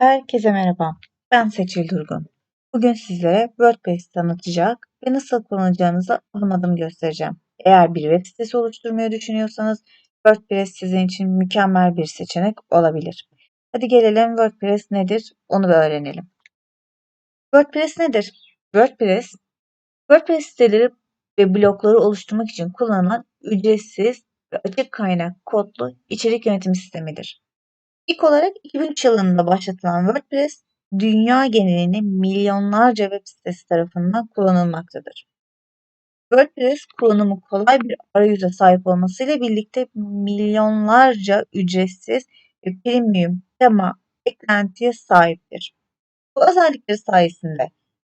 Herkese merhaba. Ben Seçil Durgun. Bugün sizlere WordPress tanıtacak ve nasıl kullanacağınızı adım adım göstereceğim. Eğer bir web sitesi oluşturmayı düşünüyorsanız WordPress sizin için mükemmel bir seçenek olabilir. Hadi gelelim WordPress nedir onu bir öğrenelim. WordPress nedir? WordPress, WordPress siteleri ve blokları oluşturmak için kullanılan ücretsiz ve açık kaynak kodlu içerik yönetim sistemidir. İlk olarak 2003 yılında başlatılan WordPress, dünya genelinde milyonlarca web sitesi tarafından kullanılmaktadır. WordPress kullanımı kolay bir arayüze sahip olmasıyla birlikte milyonlarca ücretsiz ve premium tema eklentiye sahiptir. Bu özellikleri sayesinde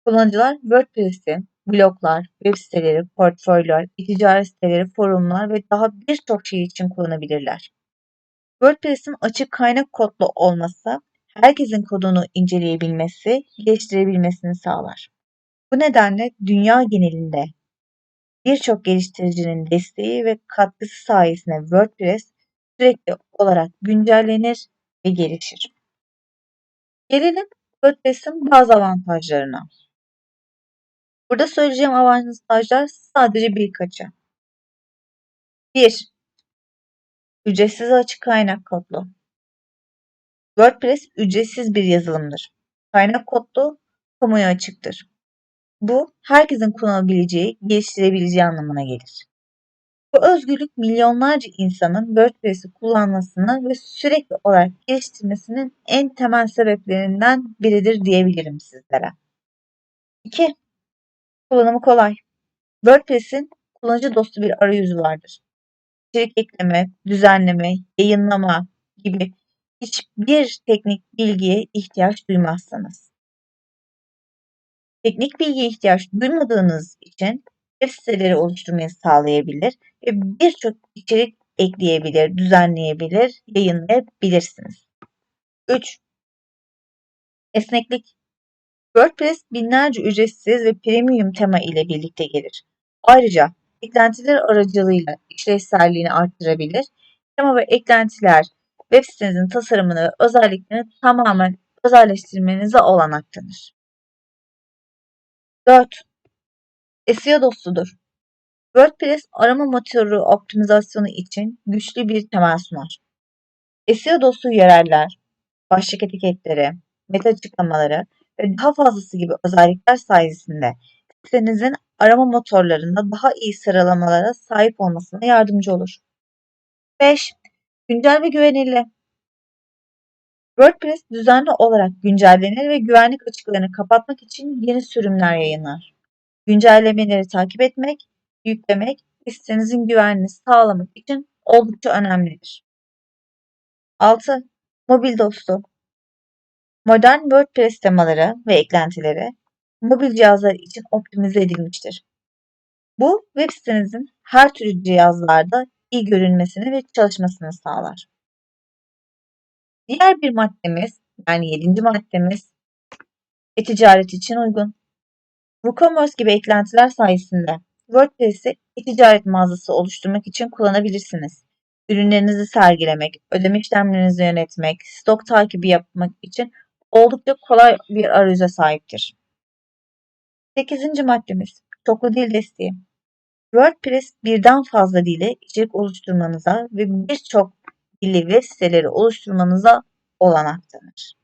kullanıcılar WordPress'in bloglar, web siteleri, portfolyolar, ticaret siteleri, forumlar ve daha birçok şey için kullanabilirler. WordPress'in açık kaynak kodlu olması herkesin kodunu inceleyebilmesi, geliştirebilmesini sağlar. Bu nedenle dünya genelinde birçok geliştiricinin desteği ve katkısı sayesinde WordPress sürekli olarak güncellenir ve gelişir. Gelelim WordPress'in bazı avantajlarına. Burada söyleyeceğim avantajlar sadece birkaçı. 1. Ücretsiz açık kaynak kodlu. WordPress ücretsiz bir yazılımdır. Kaynak kodlu, kamuya açıktır. Bu, herkesin kullanabileceği, geliştirebileceği anlamına gelir. Bu özgürlük milyonlarca insanın WordPress'i kullanmasını ve sürekli olarak geliştirmesinin en temel sebeplerinden biridir diyebilirim sizlere. 2. Kullanımı kolay. WordPress'in kullanıcı dostu bir arayüzü vardır içerik ekleme, düzenleme, yayınlama gibi hiçbir teknik bilgiye ihtiyaç duymazsınız. Teknik bilgiye ihtiyaç duymadığınız için web siteleri oluşturmayı sağlayabilir ve birçok içerik ekleyebilir, düzenleyebilir, yayınlayabilirsiniz. 3. Esneklik. WordPress binlerce ücretsiz ve premium tema ile birlikte gelir. Ayrıca eklentiler aracılığıyla işlevselliğini arttırabilir. Tema ve eklentiler web sitenizin tasarımını ve özelliklerini tamamen özelleştirmenize olanak tanır. 4. SEO dostudur. WordPress arama motoru optimizasyonu için güçlü bir temel sunar. SEO dostu uyarılar, başlık etiketleri, meta açıklamaları ve daha fazlası gibi özellikler sayesinde sitenizin arama motorlarında daha iyi sıralamalara sahip olmasına yardımcı olur. 5. Güncel ve güvenilir. WordPress düzenli olarak güncellenir ve güvenlik açıklarını kapatmak için yeni sürümler yayınlar. Güncellemeleri takip etmek, yüklemek sitenizin güvenliğini sağlamak için oldukça önemlidir. 6. Mobil dostu. Modern WordPress temaları ve eklentileri mobil cihazlar için optimize edilmiştir. Bu web sitenizin her türlü cihazlarda iyi görünmesini ve çalışmasını sağlar. Diğer bir maddemiz yani yedinci maddemiz e-ticaret için uygun. WooCommerce gibi eklentiler sayesinde WordPress'i e-ticaret mağazası oluşturmak için kullanabilirsiniz. Ürünlerinizi sergilemek, ödeme işlemlerinizi yönetmek, stok takibi yapmak için oldukça kolay bir arayüze sahiptir. 8. maddemiz çoklu dil desteği. WordPress birden fazla dile içerik oluşturmanıza ve birçok dilli web siteleri oluşturmanıza olanak tanır.